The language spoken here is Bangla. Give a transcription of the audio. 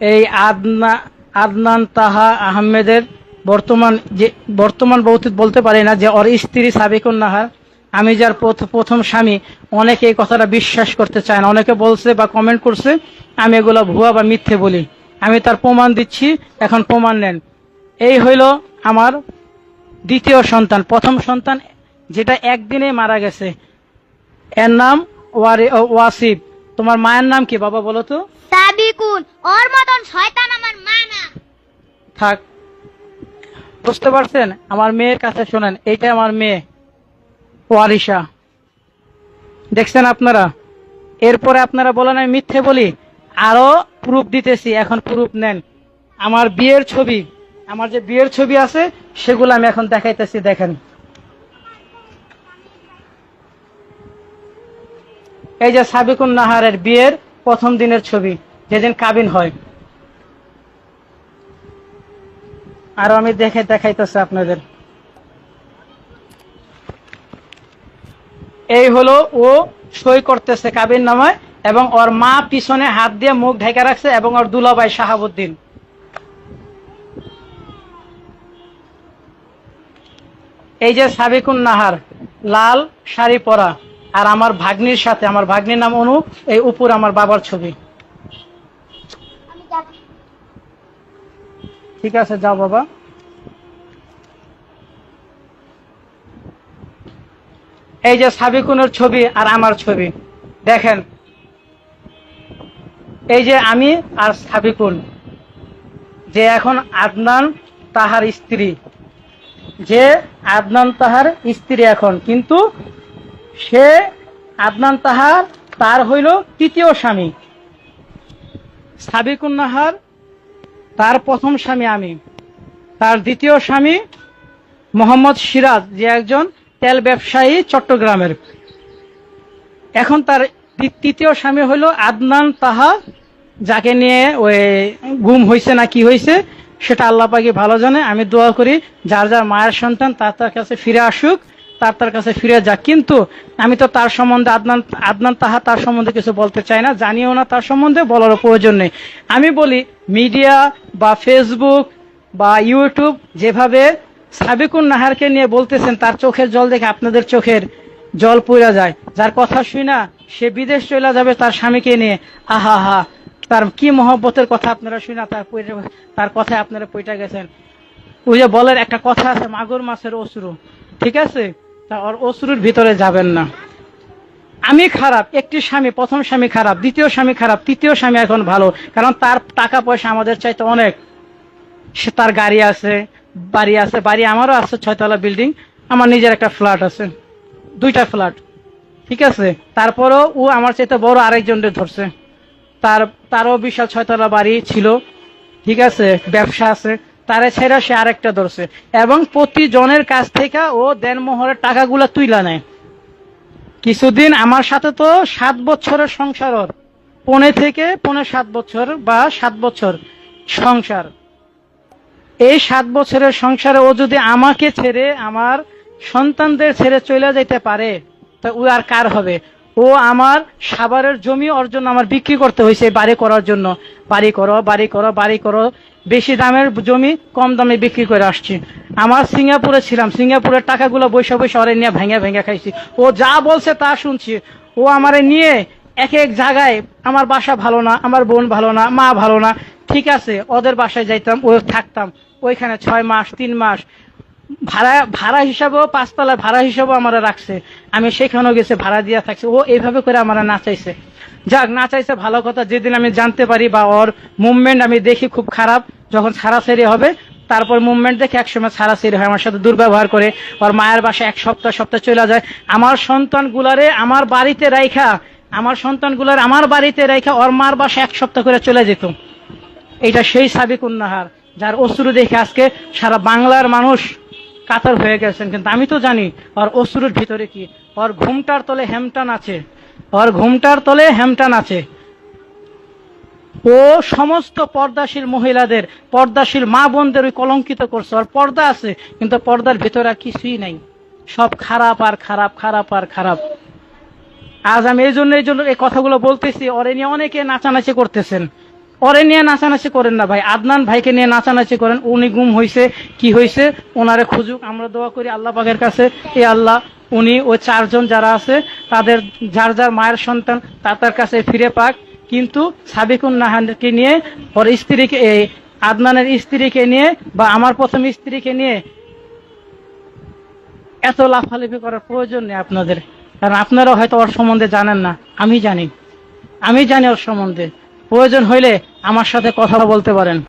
এই আদনা, আদনান তাহা আহমেদের বর্তমান যে, বর্তমান বলতে বলতে পারি না যে, ওর স্ত্রী সাবিকুন নাহার। আমি যার প্রথ- প্রথম স্বামী, অনেকে এই কথাটা বিশ্বাস করতে চায় না। অনেকে বলছে বা কমেন্ট করছে, আমি এগুলো ভুয়া বা মিথ্যে বলি। আমি তার প্রমাণ দিচ্ছি, এখন প্রমাণ নেন। এই হইল আমার দ্বিতীয় সন্তান। প্রথম সন্তান যেটা একদিনে মারা গেছে। এর নাম ওয়ারি ওয়াসিফ তোমার মায়ের নাম কি বাবা বলো তো? সাবিকুন, ওর মতন শয়তান আমার মা না। থাক, বুঝতে পারছেন? আমার মেয়ের কাছে শোনেন, এইটা আমার মেয়ে, ওয়ারিশা। দেখছেন আপনারা? এরপরে আপনারা বলেন, আমি মিথ্যে বলি। আরও প্রুফ দিতেছি, এখন প্রুফ নেন। আমার বিয়ের ছবি, আমার যে বিয়ের ছবি আছে, সেগুলো আমি এখন দেখাইতেছি, দেখেন। এই যে সাবিকুন নাহারের বিয়ের প্রথম দিনের ছবি, যেদিন কাবিন হয়। আরও আমি দেখে দেখাইতেছি আপনাদের। এই হলো ও সই করতেছে কাবির নামায় এবং ওর মা পিছনে হাত দিয়ে মুখ ঢেকে রাখছে এবং ওর দুলাভাই শাহাবুদ্দিন। এই যে সাবিকুন নাহার লাল শাড়ি পরা। আর আমার ভাগ্নির সাথে, আমার ভাগ্নির নাম অনু, এই উপর আমার বাবার ছবি। ঠিক আছে, যাও বাবা। এই যে সাবিকুনের ছবি আর আমার ছবি, দেখেন। এই যে আমি আর সাবিকুন, যে এখন আদনান তাহার স্ত্রী, যে আদনান তাহার স্ত্রী এখন, কিন্তু সে আদনান তাহার তার হইল তৃতীয় স্বামী। সাবিকুন নাহার তার প্রথম স্বামী আমি। তার দ্বিতীয় স্বামী মোহাম্মদ সিরাজ, যে একজন তেল ব্যবসায়ী চট্টগ্রামের। এখন তার তৃতীয় স্বামী হলো আদনান তাহা যাকে নিয়ে ওই গুম হয়েছে না কি হয়েছে সেটা আল্লাহ পাকি ভালো জানে। আমি দোয়া করি, যার যার মায়ের সন্তান তার তার কাছে ফিরে আসুক। তার তার কাছে ফিরে যাক। কিন্তু আমি তো তার সম্বন্ধে আদনান আদনান তাহা তার সম্বন্ধে কিছু বলতে চাই না, জানিও না তার সম্বন্ধে, বলারও প্রয়োজন নেই। আমি বলি, মিডিয়া বা ফেসবুক বা ইউটিউব যেভাবে সাবিকুন নাহারকে নিয়ে বলতেছেন, তার চোখের জল দেখে আপনাদের চোখের জল পুড়ে যায়। যার কথা শুই না, সে বিদেশ চলে যাবে তার স্বামীকে নিয়ে। আহা হা তার কি মহব্বতের কথা আপনারা শুই না, তার তার কথায় আপনারা পইটা গেছেন। ওই যে বলের একটা কথা আছে, মাগুর মাছের অসুরু ঠিক আছে? তা ওর অসুরুর ভিতরে যাবেন না। আমি খারাপ, একটি স্বামী, প্রথম স্বামী খারাপ, দ্বিতীয় স্বামী খারাপ, তৃতীয় স্বামী এখন ভালো, কারণ তার টাকা পয়সা আমাদের চাইতে অনেক। সে তার গাড়ি আছে, বাড়ি আছে, বাড়ি আমারও আছে, ছয়তলা বিল্ডিং, আমার নিজের একটা ফ্ল্যাট আছে, দুইটা ফ্ল্যাট, ঠিক আছে? তারপরও ও আমার চাইতে বড় আরেকজনকে ধরছে। তার, তারও বিশাল ছয়তলা বাড়ি ছিল, ঠিক আছে? ব্যবসা আছে তারে ছেড়ে সে আরেকটা ধরছে। এবং প্রতিজনের কাছ থেকে ও দেনমোহরের টাকাগুলো তুইলা নেয় কিছুদিন আমার সাথে তো সাত বছরের সংসার ওর। পনে থেকে পনে সাত বছর বা সাত বছর সংসার। এই সাত বছরের সংসারে ও যদি আমাকে ছেড়ে আমার সন্তানদের ছেড়ে চলে যেতে পারে, তা ও আর কার হবে? ও আমার সাভারের জমি অর্জন আমার বিক্রি করতে হয়েছে বাড়ি করার জন্য। বাড়ি করো বাড়ি করো বাড়ি করো বেশি দামের জমি কম দামে বিক্রি করে আসছি। আমার সিঙ্গাপুরে ছিলাম, সিঙ্গাপুরের টাকাগুলো বৈশা বৈশা ওরে নিয়ে ভেঙে ভেঙে খাইছি। ও যা বলছে তা শুনছি। ও আমারে নিয়ে এক এক জায়গায় আমার বাসা ভালো না, আমার বোন ভালো না, মা ভালো না। ঠিক আছে, ওদের বাসায় যাইতাম, ও থাকতাম। ওইখানে ছয় মাস, তিন মাস। ভাড়া ভাড়া হিসাবেও পাঁচতলা ভাড়া হিসাবেও আমার রাখছে। আমি সেখানেও গেছে, ভাড়া দিয়া থাকছে। ও এইভাবে করে আমার নাচাইছে। যাক, না চাইছে ভালো কথা, যেদিন আমি জানতে পারি বা ওর মুভমেন্ট আমি দেখি খুব খারাপ, যখন ছাড়াছাড়ি হবে, তারপর মুভমেন্ট দেখে একসময় ছাড়াছাড়ি হয়, আমার সাথে দুর্ব্যবহার করে, ওর মায়ের বাসায় এক সপ্তাহ সপ্তাহ চলে যায়। আমার সন্তান গুলারে আমার বাড়িতে রাইখা, আমার সন্তানগুলার আমার বাড়িতে রাইখা ওর মার বাসায় এক সপ্তাহ করে চলে যেত। এটা সেই সাবিকুন উন্নাহার, যার অশ্রু দেখে আজকে সারা বাংলার মানুষ কাতার হয়ে গেছেন। কিন্তু আমি তো জানি, ওর অশ্রুর ভিতরে কি? ওর ঘুমটার তলে হেমটান আছে। ওর ঘুমটার তলে হেমটান আছে। ও সমস্ত পর্দাশীল মহিলাদের, পর্দাশীল মা বোনদের ওই কলঙ্কিত করছে। ওর পর্দা আছে, কিন্তু পর্দার ভিতরে আর কিছুই নাই। সব খারাপ আর খারাপ খারাপ আর খারাপ। আজ আমি এই জন্য এই জন্য এই কথাগুলো বলতেছি, ওরে নিয়ে অনেকে নাচানাচি করতেছেন। ওরে নিয়ে নাচানাচি করেন না ভাই, আদনান ভাইকে নিয়ে নাচানাচি করেন। উনি গুম হয়েছে কি হয়েছে ওনারে খুঁজুক, আমরা দোয়া করি আল্লাহ পাকের কাছে। এ আল্লাহ উনি ও চারজন যারা আছে, তাদের যার যার মায়ের সন্তান তার কাছে ফিরে পাক। কিন্তু সাবিকুন নাহানকে নিয়ে, ওর স্ত্রীকে এই আদনানের স্ত্রীকে নিয়ে বা আমার প্রথম স্ত্রীকে নিয়ে এত লাফালাফি করার প্রয়োজন নেই আপনাদের। কারণ আপনারা হয়তো ওর সম্বন্ধে জানেন না। আমি জানি। আমি জানি ওর সম্বন্ধে। প্রয়োজন হইলে আমার সাথে কথা বলতে পারেন।